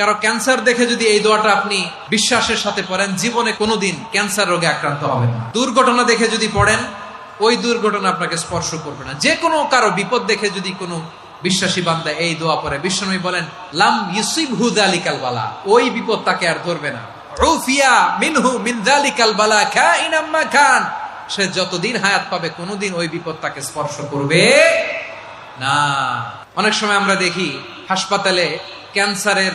কারও ক্যান্সার দেখে যদি এই দোয়াটা আপনি বিশ্বাসের সাথে পড়েন, জীবনে কোনোদিন ক্যান্সার রোগে আক্রান্ত হবেন না। দুর্ঘটনা দেখে যদি পড়েন, ওই দুর্ঘটনা আপনাকে স্পর্শ করবে না। যে কোনো কারও বিপদ দেখে যদি কোনো বিশ্বাসী বান্দা এই দোয়া পড়ে, বিশ্বনবী বলেন, লাম ইউসিব হুদালিকাল বালা ওই বিপদ তাকে আর ধরবে না। সে যতদিন হায়াত পাবে, কোনোদিন ওই বিপদ তাকে স্পর্শ করবে না। অনেক সময় আমরা দেখি, হাসপাতালে ক্যান্সারের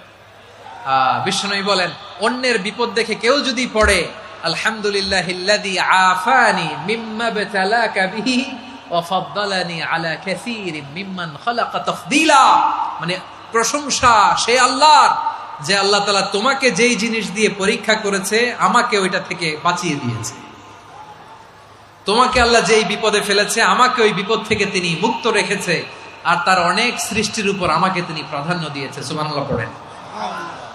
বিশ্বনবী বলেন, অন্যের বিপদ দেখে কেউ যদি পড়ে আলহামদুলিল্লাহ মানে প্রশংসা, সে আল্লাহর, যে আল্লাহ তাআলা তোমাকে যেই জিনিস দিয়ে পরীক্ষা করেছে, আমাকে ওইটা থেকে বাঁচিয়ে দিয়েছে। তোমাকে আল্লাহ যেই বিপদে ফেলেছে, আমাকে ওই বিপদ থেকে তিনি মুক্ত রেখেছে, আর তার অনেক সৃষ্টির উপর আমাকে তিনি প্রাধান্য দিয়েছে। সুবহানাল্লাহ পড়েন।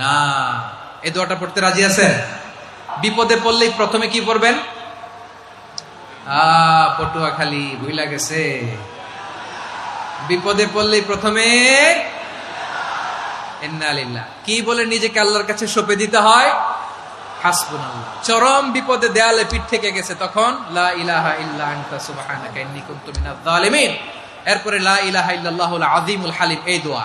না, এই দোয়াটা পড়তে রাজি আছেন? বিপদে পড়লেই প্রথমে কি পড়বেন? পটুয়া খালি ভুইলা গেছে। বিপদে পড়লেই প্রথমে কি বলে নিজেকে আল্লাহর কাছে সঁপে দিতে হয়? চরম বিপদে দেয়ালে পিঠ থেকে গেছে তখন এরপরে লা আযীমুল হালিম, এই দোয়া।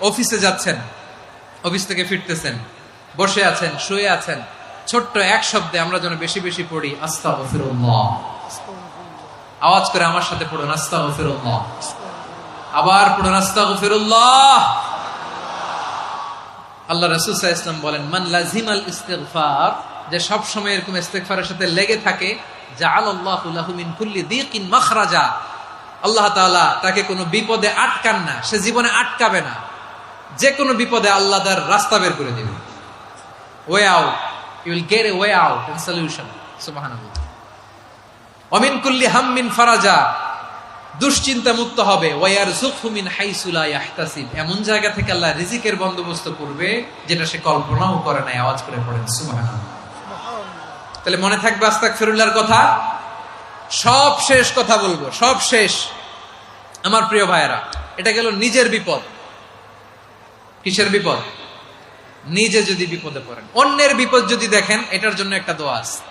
অফিসে যাচ্ছেন, অফিস থেকে ফিরতেছেন, বসে আছেন, শুয়ে আছেন। ছোট্ট এক শব্দে আমরা যেন বেশি বেশি পড়ি, আস্তাগফিরুল্লাহ। আওয়াজ করে আমার সাথে পড়ুন, আস্তাগফিরুল্লাহ। আবার পড়ুন, আস্তাগফিরুল্লাহ। আল্লাহ রাসূল সাল্লাল্লাহু আলাইহি ওয়াসাল্লাম বলেন, মান লাজিমাল ইস্তিগফার যে সব সময় এরকম ইস্তিগফারের সাথে লেগে থাকে, জাআলাল্লাহু লাহু মিন কুল্লি দিকিন মাখরাজা আল্লাহ তাআলা তাকে কোনো বিপদে আটকান না, সে জীবনে আটকাবে না। যে কোনো বিপদে আল্লাহ তার রাস্তা বের করে দেবে way out you will get a way out solution সুবহানাল্লাহ। অমিন কুল্লি হাম্মিন ফারাজা দুশ্চিন্তা মুক্ত হবে ওয়ার জুফুমিন হাইসুলা ইয়াহতাসিব। এমন জায়গা থেকে আল্লাহ রিজিকের বন্দোবস্ত করবে যেটা সে কল্পনাও করে নাই আওয়াজ করে পড়েন সুবহানাল্লাহ। তাহলে মনে থাকবে আস্তাক ফিরুল্লাহর কথা? সব শেষ কথা বলব সব শেষ। আমার প্রিয় ভাইয়েরা এটা গেল নিজের বিপদ। কিসের বিপদ? নিজে যদি বিপদে পড়েন। অন্যের বিপদ যদি দেখেন এটার জন্য একটা দোয়া আছে।